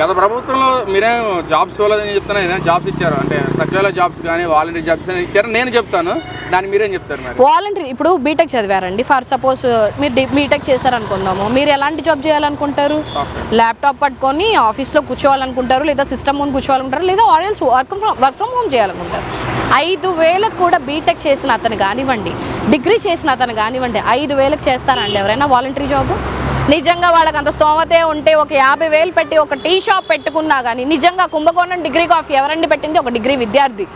గత ప్రభుత్వంలో మీరేం జాబ్స్ ఇవ్వలేదని చెప్తున్నా ఏదైనా జాబ్స్ ఇచ్చారు? అంటే సచివాలయ జాబ్స్ కానీ వాలంటీర్ జాబ్స్ అని ఇచ్చారు? నేను చెప్తాను. దాన్ని మీరేం చెప్తారు మరి? వాలంటరీ ఇప్పుడు బీటెక్ చదివారండి. ఫర్ సపోజ్ మీరు బీటెక్ చేశారనుకుందాము. మీరు ఎలాంటి జాబ్ చేయాలనుకుంటారు? ల్యాప్టాప్ పట్టుకొని ఆఫీస్లో కూర్చోవాలనుకుంటారు లేదా సిస్టమ్ ముందు కూర్చోవాలనుకుంటారు లేదా or else work from work from home చేయాలనుకుంటారు. ఐదు వేలకు కూడా బీటెక్ చేసిన అతను కానివ్వండి డిగ్రీ చేసిన అతను కానివ్వండి ఐదు వేలకు చేస్తారండి ఎవరైనా వాలంటరీ జాబ్ నిజంగా వాళ్ళకి అంత స్తోమతే ఉంటే ఒక యాభై వేలు పెట్టి ఒక టీ షాప్ పెట్టుకున్నా కానీ నిజంగా కుంభకోణం డిగ్రీ కాఫీ ఎవరండి పెట్టింది? ఒక డిగ్రీ విద్యార్థి.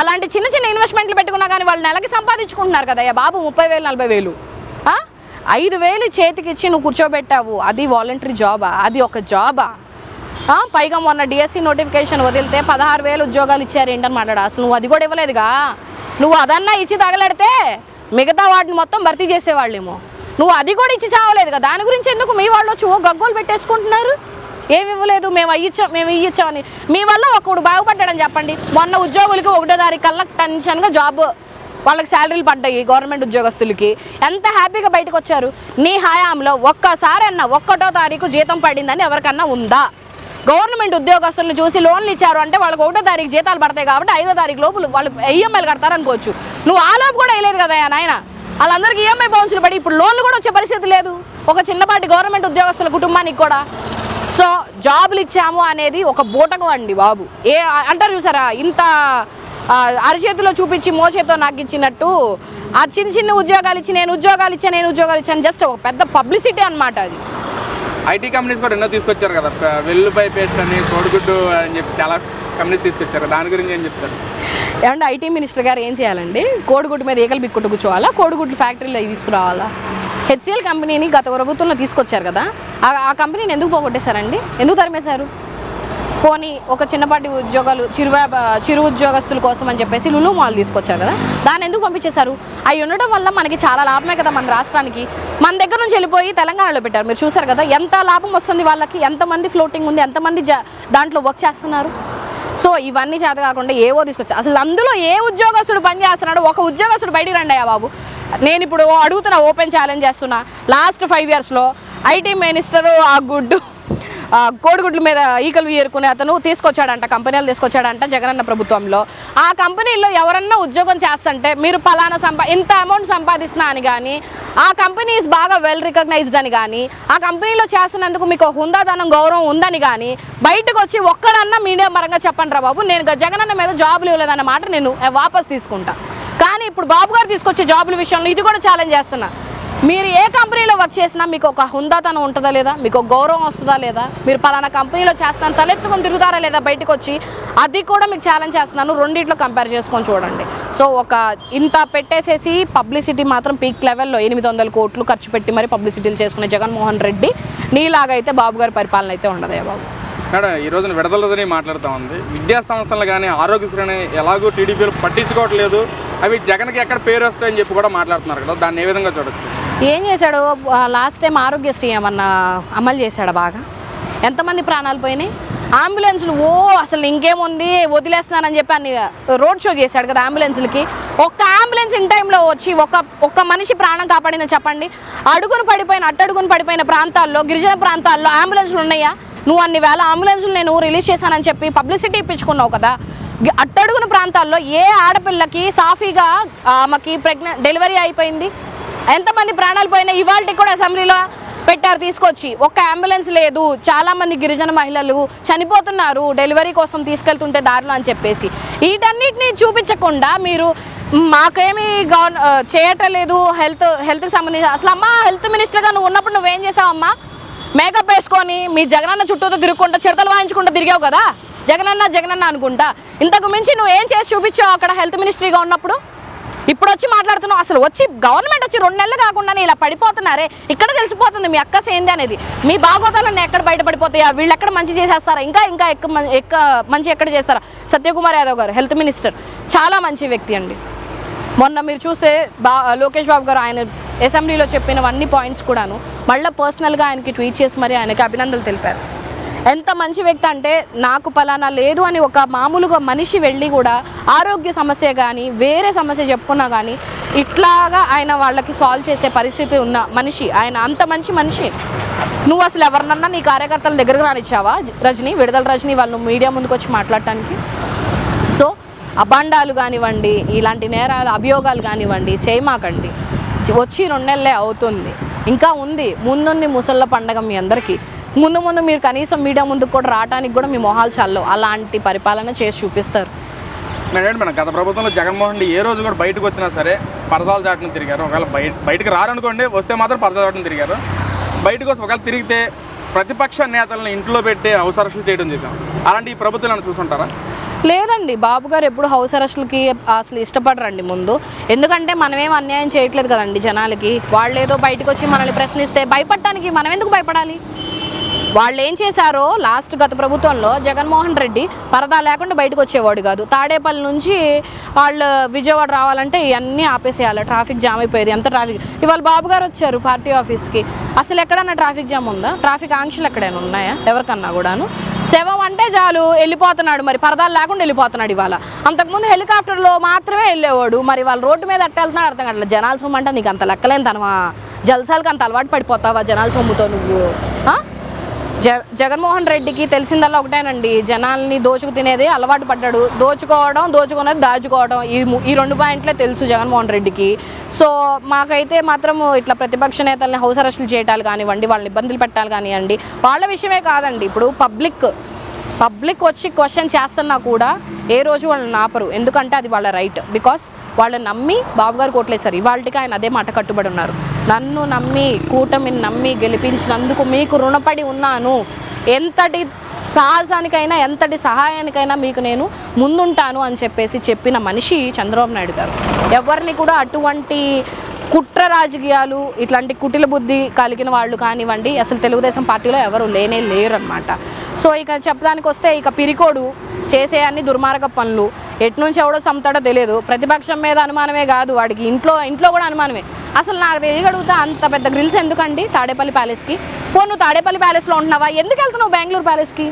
అలాంటి చిన్న చిన్న ఇన్వెస్ట్మెంట్లు పెట్టుకున్నా కానీ వాళ్ళు నెలకి సంపాదించుకుంటున్నారు కదా బాబు ముప్పై వేలు నలభై వేలు. ఐదు వేలు చేతికి ఇచ్చి నువ్వు కూర్చోబెట్టావు. అది వాలంటరీ జాబా అది ఒక జాబా పైగా మొన్న డిఎస్సి నోటిఫికేషన్ వదిలితే పదహారు వేలు ఉద్యోగాలు ఇచ్చారు ఏంటని అసలు నువ్వు అది కూడా ఇవ్వలేదుగా? నువ్వు అదన్నా ఇచ్చి తగలడితే మిగతా వాటిని మొత్తం భర్తీ చేసేవాళ్ళేమో. నువ్వు అది కూడా ఇచ్చి చావలేదుగా. దాని గురించి ఎందుకు మీ వాళ్ళు వచ్చి ఓ గగ్గోలు పెట్టేసుకుంటున్నారు? ఏమి ఇవ్వలేదు మేము అయ్యిచ్చాం మేము ఇయ్యచ్చామని మీ వల్ల ఒకడు బాగుపడ్డాడని చెప్పండి. మొన్న ఉద్యోగులకి ఒకటో తారీఖు కల్లా టెన్షన్గా జాబ్ వాళ్ళకి శాలరీలు పడ్డాయి గవర్నమెంట్ ఉద్యోగస్తులకి. ఎంత హ్యాపీగా బయటకు వచ్చారు? నీ హయాంలో ఒక్కసారి అన్న ఒక్కటో తారీఖు జీతం పడిందని ఎవరికన్నా ఉందా? గవర్నమెంట్ ఉద్యోగస్తులను చూసి లోన్లు ఇచ్చారు అంటే వాళ్ళకి ఒకటో తారీఖు జీతాలు పడతాయి కాబట్టి ఐదో తారీఖు లోపు వాళ్ళు ఈఎంఐలు కడతారు అనుకోవచ్చు నువ్వు ఆ లోపు కూడా వేయలేదు కదా నాయన? వాళ్ళందరికీ ఈఎంఐ బౌన్సులు పడి ఇప్పుడు లోన్లు కూడా వచ్చే పరిస్థితి లేదు. ఒక చిన్నపాటి గవర్నమెంట్ ఉద్యోగస్తుల కుటుంబానికి కూడా. సో జాబులు ఇచ్చాము అనేది ఒక బూటకం అండి బాబు. ఏ అంటారు చూసారా ఇంత అరిచేతిలో అరచేతిలో చూపించి మోచేతో నాకు ఇచ్చినట్టు ఆ చిన్న చిన్న ఉద్యోగాలు ఇచ్చి నేను ఉద్యోగాలు ఇచ్చా నేను ఉద్యోగాలు ఇచ్చాను జస్ట్ ఒక పెద్ద పబ్లిసిటీ అన్నమాట అది. ఐటీ కంపెనీస్ కూడా ఎన్నో తీసుకొచ్చారు కదా వెల్లుపై పేస్ట్ అని కోడిగుడ్డు అని చెప్పి చాలా కంపెనీస్ తీసుకొచ్చారు. దాని గురించి ఏం చెప్తారు? ఏమంటే ఐటీ మినిస్టర్ గారు ఏం చేయాలండి? కోడిగుడ్డు మీద ఏకలు బిక్కుట్టు కూర్చోవాలా కోడిగుడ్లు ఫ్యాక్టరీలో తీసుకురావాలా? హెచ్సిఎల్ కంపెనీని గత ప్రభుత్వంలో తీసుకొచ్చారు కదా? ఆ- కంపెనీని ఎందుకు పోగొట్టేశారండి? ఎందుకు తరిమేశారు? పోనీ ఒక చిన్నపాటి ఉద్యోగాలు చిరువ్యాప చిరు ఉద్యోగస్తుల కోసం అని చెప్పేసి లులు మాల్ తీసుకొచ్చారు కదా? దాన్ని ఎందుకు పంపించేశారు? అవి ఉండడం వల్ల మనకి చాలా లాభమే కదా మన రాష్ట్రానికి. మన దగ్గర నుంచి వెళ్ళిపోయి తెలంగాణలో పెట్టారు. మీరు చూసారు కదా? ఎంత లాభం వస్తుంది వాళ్ళకి? ఎంతమంది ఫ్లోటింగ్ ఉంది? ఎంతమంది జా దాంట్లో వర్క్ చేస్తున్నారు? సో ఇవన్నీ చేత కాకుండా ఏవో తీసుకొచ్చా. అసలు అందులో ఏ ఉద్యోగస్తుడు పని చేస్తున్నాడు ఒక ఉద్యోగస్తుడు బయటికి రండి బాబు. నేను ఇప్పుడు అడుగుతున్నా ఓపెన్ ఛాలెంజ్ చేస్తున్నా. లాస్ట్ ఫైవ్ ఇయర్స్లో ఐటీ మినిస్టర్ ఆ గుడ్డు కోడిగుడ్ల మీద ఈకలు ఏరుకునే అతను తీసుకొచ్చాడంట కంపెనీలు తీసుకొచ్చాడంట జగనన్న ప్రభుత్వంలో. ఆ కంపెనీలో ఎవరన్నా ఉద్యోగం చేస్తుంటే మీరు పలానా సంపా ఇంత అమౌంట్ సంపాదిస్తున్నా అని కానీ ఆ కంపెనీస్ బాగా వెల్ రికగ్నైజ్డ్ అని కానీ ఆ కంపెనీలో చేస్తున్నందుకు మీకు హుందాదనం గౌరవం ఉందని కానీ బయటకు వచ్చి ఒక్కడన్నా మీడియా పరంగా చెప్పండి రా బాబు నేను జగనన్న మీద జాబులు ఇవ్వలేదన్న మాట నేను వాపస్ తీసుకుంటా. కానీ ఇప్పుడు బాబు గారు తీసుకొచ్చే జాబుల విషయంలో ఇది కూడా ఛాలెంజ్ చేస్తున్నా. మీరు ఏ కంపెనీలో వర్క్ చేసినా మీకు ఒక హుందాతనం ఉంటుందా లేదా? మీకు ఒక గౌరవం వస్తుందా లేదా? మీరు పలానా కంపెనీలో చేస్తాను తలెత్తుకొని తిరుగుతారా లేదా బయటకు వచ్చి అది కూడా మీకు ఛాలెంజ్ చేస్తున్నాను. రెండింటిలో కంపేర్ చేసుకొని చూడండి. సో ఒక ఇంత పెట్టేసేసి పబ్లిసిటీ మాత్రం పీక్ లెవెల్లో ఎనిమిది వందల కోట్లు ఖర్చు పెట్టి మరి పబ్లిసిటీలు చేసుకునే జగన్మోహన్ రెడ్డి నీలాగైతే బాబు గారి పరిపాలన అయితే ఉండదే బాబు. మేడం ఈ రోజున విడుదల మాట్లాడుతూ ఉంది. విద్యా సంస్థలు కానీ ఆరోగ్యశ్రీని ఎలాగో టీడీపీలు పట్టించుకోవట్లేదు. అవి జగన్కి ఎక్కడ పేరు వస్తాయని చెప్పి కూడా మాట్లాడుతున్నారు కదా. దాన్ని ఏ విధంగా చూడొచ్చు? ఏం చేశాడు? లాస్ట్ టైం ఆరోగ్యశ్రీ ఏమన్నా అమలు చేశాడా బాగా? ఎంతమంది ప్రాణాలు పోయినాయి? అంబులెన్స్లు ఓ అసలు ఇంకేముంది? వదిలేస్తున్నానని చెప్పి అన్ని రోడ్ షో చేశాడు కదా అంబులెన్స్లకి. ఒక్క అంబులెన్స్ ఇన్ టైంలో వచ్చి ఒక ఒక్క మనిషి ప్రాణం కాపాడిన చెప్పండి. అడుగును పడిపోయిన అట్టడుగును పడిపోయిన ప్రాంతాల్లో గిరిజన ప్రాంతాల్లో అంబులెన్స్లు ఉన్నాయా? నువ్వు అన్ని వేల అంబులెన్స్లు నేను రిలీజ్ చేశానని చెప్పి పబ్లిసిటీ ఇప్పించుకున్నావు కదా. అట్టడుగున ప్రాంతాల్లో ఏ ఆడపిల్లకి సాఫీగా ఆమెకి ప్రెగ్నెంట్ డెలివరీ అయిపోయింది? ఎంతమంది ప్రాణాలు పోయినా ఇవాళకి కూడా అసెంబ్లీలో పెట్టారు తీసుకొచ్చి. ఒక్క అంబులెన్స్ లేదు. చాలామంది గిరిజన మహిళలు చనిపోతున్నారు. డెలివరీ కోసం తీసుకెళ్తుంటే దారిలో అని చెప్పేసి. వీటన్నిటిని చూపించకుండా మీరు మాకేమీ గవర్న చేయటలేదు. హెల్త్ హెల్త్కి సంబంధించి. అసలు అమ్మ హెల్త్ మినిస్టర్గా నువ్వు ఉన్నప్పుడు నువ్వేం చేసావమ్మా? మేకప్ వేసుకొని మీ జగనన్న చుట్టూతో తిరుగుకుంటా చిడతలు వాయించుకుంటూ తిరిగావు కదా? జగనన్న జగనన్న అనుకుంటా. ఇంతకు మించి నువ్వు ఏం చేసి చూపించావు అక్కడ హెల్త్ మినిస్ట్రీగా ఉన్నప్పుడు? ఇప్పుడు వచ్చి మాట్లాడుతున్నాం అసలు వచ్చి గవర్నమెంట్ వచ్చి రెండు నెలలు కాకుండానే ఇలా పడిపోతున్నారే? ఇక్కడ తెలిసిపోతుంది మీ అక్కస్ ఏంది అనేది. మీ బాగోతాలన్నీ ఎక్కడ బయటపడిపోతాయా? వీళ్ళు ఎక్కడ మంచి చేసేస్తారా? ఇంకా ఇంకా ఎక్క ఎక్కువ ఎక్క మంచి ఎక్కడ చేస్తారా? సత్యకుమార్ యాదవ్ గారు హెల్త్ మినిస్టర్. చాలా మంచి వ్యక్తి అండి. మొన్న మీరు చూస్తే బా లోకేష్ బాబు గారు ఆయన అసెంబ్లీలో చెప్పినవన్నీ పాయింట్స్ కూడాను. మళ్ళీ పర్సనల్గా ఆయనకి ట్వీట్ చేసి మరి ఆయనకి అభినందనలు తెలిపారు. ఎంత మంచి వ్యక్తి అంటే నాకు పలానా లేదు అని ఒక మామూలుగా మనిషి వెళ్ళి కూడా ఆరోగ్య సమస్య కానీ వేరే సమస్య చెప్పుకున్నా కానీ ఇట్లాగా ఆయన వాళ్ళకి సాల్వ్ చేసే పరిస్థితి ఉన్న మనిషి. ఆయన అంత మంచి మనిషి. నువ్వు అసలు ఎవరినన్నా నీ కార్యకర్తల దగ్గరకు రానిచ్చావా? రజని విడుదల రజని వాళ్ళు మీడియా ముందుకు వచ్చి మాట్లాడటానికి? సో అబాండాలు కానివ్వండి ఇలాంటి నేరాలు అభియోగాలు కానివ్వండి చేయమాకండి. వచ్చి రెండు నెలలే అవుతుంది. ఇంకా ఉంది. ముందుంది ముసళ్ళ పండగ మీ అందరికీ. ముందు ముందు మీరు కనీసం మీడియా ముందుకు కూడా రావడానికి కూడా మీ మొహాలు చల్లవు. అలాంటి పరిపాలన చేసి చూపిస్తారు. మేడం మన గత ప్రభుత్వంలో జగన్మోహన్ రెడ్డి ఏ రోజు కూడా బయటకు వచ్చినా సరే పరదాల చాటును తిరిగారు. ఒకవేళ బయట బయటకు రారనుకోండి వస్తే మాత్రం పరదాల చాటును తిరిగారు. బయటకు వస్తే ఒకవేళ తిరిగితే ప్రతిపక్ష నేతలను ఇంట్లో పెట్టి అవసరక్షలు చేయడం చేశాం. అలాంటి ఈ ప్రభుత్వాలను చూసుంటారా? లేదండి బాబు గారు ఎప్పుడు హౌస్ అరెస్టులకి అసలు ఇష్టపడరండి ముందు. ఎందుకంటే మనమేం అన్యాయం చేయట్లేదు కదండి జనాలకి. వాళ్ళు ఏదో బయటకు వచ్చి మనల్ని ప్రశ్నిస్తే భయపడటానికి మనం ఎందుకు భయపడాలి? వాళ్ళు ఏం చేశారో లాస్ట్ గత ప్రభుత్వంలో జగన్మోహన్ రెడ్డి పరదా లేకుండా బయటకు వచ్చేవాడు కాదు. తాడేపల్లి నుంచి వాళ్ళు విజయవాడ రావాలంటే ఇవన్నీ ఆపేసేయాలి. ట్రాఫిక్ జామ్ అయిపోయేది. ఎంత ట్రాఫిక్ ఇవాళ బాబు గారు వచ్చారు పార్టీ ఆఫీస్కి. అసలు ఎక్కడన్నా ట్రాఫిక్ జామ్ ఉందా? ట్రాఫిక్ ఆంక్షలు ఎక్కడైనా ఉన్నాయా? ఎవరికన్నా కూడాను. శవం అంటే చాలు వెళ్ళిపోతున్నాడు మరి. పరదాలు లేకుండా వెళ్ళిపోతున్నాడు ఇవాళ. అంతకుముందు హెలికాప్టర్లో మాత్రమే వెళ్ళేవాడు. మరి వాళ్ళ రోడ్డు మీద ఎట్ట అర్థం కావట్లేదు. జనాల సొమ్ము అంటే నీకు అంత లెక్కలేని తనవా జల్సాలకి అంత అలవాటు పడిపోతావా జనాల సొమ్ముతో నువ్వు? జ జగన్మోహన్ రెడ్డికి తెలిసిందల్లా ఒకటేనండి. జనాల్ని దోచుకు తినేది అలవాటు పడ్డాడు. దోచుకోవడం దోచుకునేది దాచుకోవడం ఈ ఈ రెండు పాయింట్లే తెలుసు జగన్మోహన్ రెడ్డికి. సో మాకైతే మాత్రం ఇట్లా ప్రతిపక్ష నేతల్ని హౌస్ అరెస్టులు చేయటాలు కానివ్వండి వాళ్ళని ఇబ్బందులు పెట్టాలి కానివ్వండి వాళ్ళ విషయమే కాదండి. ఇప్పుడు పబ్లిక్ పబ్లిక్ వచ్చి క్వశ్చన్ చేస్తున్నా కూడా ఏ రోజు వాళ్ళని ఆపరు. ఎందుకంటే అది వాళ్ళ రైట్. బికాస్ వాళ్ళని నమ్మి బాబుగారు కోట్లేశారు. ఇవాళకి ఆయన అదే మాట కట్టుబడి ఉన్నారు. నన్ను నమ్మి కూటమిని నమ్మి గెలిపించినందుకు మీకు రుణపడి ఉన్నాను. ఎంతటి సాహసానికైనా ఎంతటి సహాయానికైనా మీకు నేను ముందుంటాను అని చెప్పేసి చెప్పిన మనిషి చంద్రబాబు నాయుడు గారు. ఎవరిని కూడా అటువంటి కుట్ర రాజకీయాలు ఇట్లాంటి కుటిల బుద్ధి కలిగిన వాళ్ళు కానివ్వండి అసలు తెలుగుదేశం పార్టీలో ఎవరు లేనే లేరు అనమాట సో ఇక చెప్పడానికి వస్తే ఇక పిరికోడు చేసే అన్ని దుర్మార్గ పనులు ఎటు నుంచి ఎవడో చంపుతాడో తెలియదు. ప్రతిపక్షం మీద అనుమానమే కాదు వాడికి. ఇంట్లో ఇంట్లో కూడా అనుమానమే. అసలు నాకు తెలియగలుగుతా అంత పెద్ద గ్రిల్స్ ఎందుకండి తాడేపల్లి ప్యాలెస్కి పో నువ్వు తాడేపల్లి ప్యాలెస్లో ఉంటున్నావా? ఎందుకు వెళ్తున్నావు బెంగళూరు ప్యాలెస్కి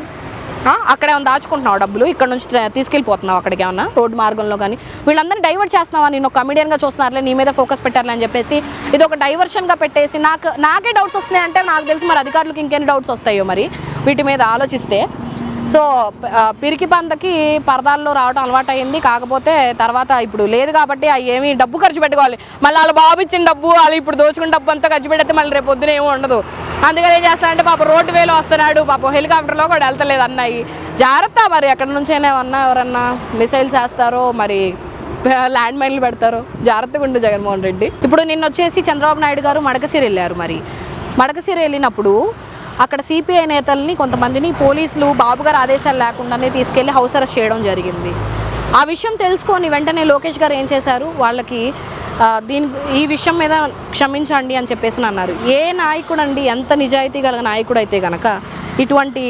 అక్కడ ఏమైనా దాచుకుంటున్నావు డబ్బులు? ఇక్కడ నుంచి తీసుకెళ్ళిపోతున్నావు అక్కడికి ఏమన్నా? రోడ్డు మార్గంలో కానీ వీళ్ళందరినీ డైవర్ట్ చేస్తున్నావా? నేను ఒక కమిడియన్గా చూస్తున్నారులే నీ మీద ఫోకస్ పెట్టారులే అని చెప్పేసి ఇది ఒక డైవర్షన్గా పెట్టేసి నాకు నాకే డౌట్స్ వస్తున్నాయి అంటే నాకు తెలిసి మరి అధికారులకు ఇంకేం డౌట్స్ వస్తాయో మరి? వీటి మీద ఆలోచిస్తే సో పిరికి పందకి పరదాల్లో రావడం అలవాటు అయింది కాకపోతే తర్వాత ఇప్పుడు లేదు కాబట్టి అవి ఏమి డబ్బు ఖర్చు పెట్టుకోవాలి. మళ్ళీ వాళ్ళ బాబు ఇచ్చిన డబ్బు వాళ్ళు ఇప్పుడు దోచుకున్న డబ్బు అంతా ఖర్చు పెడితే మళ్ళీ రేపు పొద్దున ఏమీ ఉండదు. అందుకని ఏం చేస్తానంటే పాప రోడ్డు వేలో వస్తున్నాడు. పాపం హెలికాప్టర్లో కూడా వెళ్తలేదు అన్నాయి జాగ్రత్త మరి ఎక్కడి నుంచైనా ఏమన్నా ఎవరన్నా మిసైల్స్ వేస్తారో మరి ల్యాండ్ మైన్లు పెడతారు జాగ్రత్తగా ఉండు జగన్మోహన్ రెడ్డి. ఇప్పుడు నిన్న వచ్చేసి చంద్రబాబు నాయుడు గారు మడకసిరి వెళ్ళారు మరి. మడకసిరి వెళ్ళినప్పుడు అక్కడ సిపిఐ నేతల్ని కొంతమందిని పోలీసులు బాబు గారు ఆదేశాలు లేకుండానే తీసుకెళ్ళి హౌస్ అరెస్ట్ చేయడం జరిగింది. ఆ విషయం తెలుసుకొని వెంటనే లోకేష్ గారు ఏం చేశారు? వాళ్ళకి దీని ఈ విషయం మీద క్షమించండి అని చెప్పేసి అన్నారు. ఏ నాయకుడు అండి ఎంత నిజాయితీ గల నాయకుడు అయితే గనక ఇటువంటి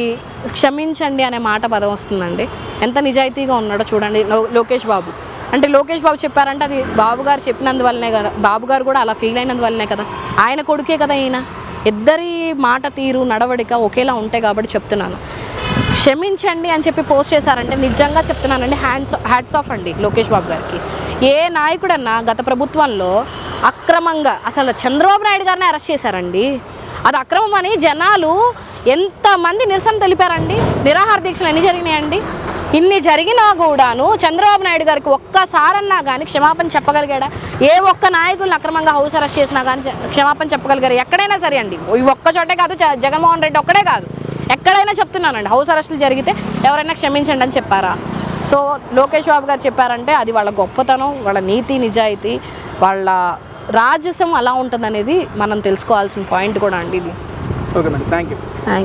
క్షమించండి అనే మాట పదం వస్తుందండి. ఎంత నిజాయితీగా ఉన్నాడో చూడండి లోకేష్ బాబు. అంటే లోకేష్ బాబు చెప్పారంటే అది బాబు గారు చెప్పినందువల్లనే కదా బాబు గారు కూడా అలా ఫీల్ అయినందువల్లనే కదా. ఆయన కొడుకే కదా ఈయన. ఇద్దరి మాట తీరు నడవడిక ఒకేలా ఉంటాయి కాబట్టి చెప్తున్నాను. క్షమించండి అని చెప్పి పోస్ట్ చేశారంటే నిజంగా చెప్తున్నానండి హ్యాండ్స్ హ్యాట్స్ ఆఫ్ అండి లోకేష్ బాబు గారికి. ఏ నాయకుడన్నా గత ప్రభుత్వంలో అక్రమంగా అసలు చంద్రబాబు నాయుడు గారిని అరెస్ట్ చేశారండి. అది అక్రమం అని జనాలు ఎంతమంది నిరసన తెలిపారండి? నిరాహార దీక్షలు ఎన్ని జరిగినాయండి? ఇన్ని జరిగినా కూడాను చంద్రబాబు నాయుడు గారికి ఒక్కసారన్నా కానీ క్షమాపణ చెప్పగలిగాడా? ఏ ఒక్క నాయకులను అక్రమంగా హౌస్ అరెస్ట్ చేసినా కానీ క్షమాపణ చెప్పగలిగారు? ఎక్కడైనా సరే అండి. ఈ ఒక్క చోటే కాదు జగన్మోహన్ రెడ్డి ఒక్కడే కాదు. ఎక్కడైనా చెప్తున్నానండి హౌస్ అరెస్టులు జరిగితే ఎవరైనా క్షమించండి అని చెప్పారా? సో లోకేష్ బాబు గారు చెప్పారంటే అది వాళ్ళ గొప్పతనం వాళ్ళ నీతి నిజాయితీ వాళ్ళ రాజసం అలా ఉంటుందనేది మనం తెలుసుకోవాల్సిన పాయింట్ కూడా అండి ఇది. Okay madam thank you thank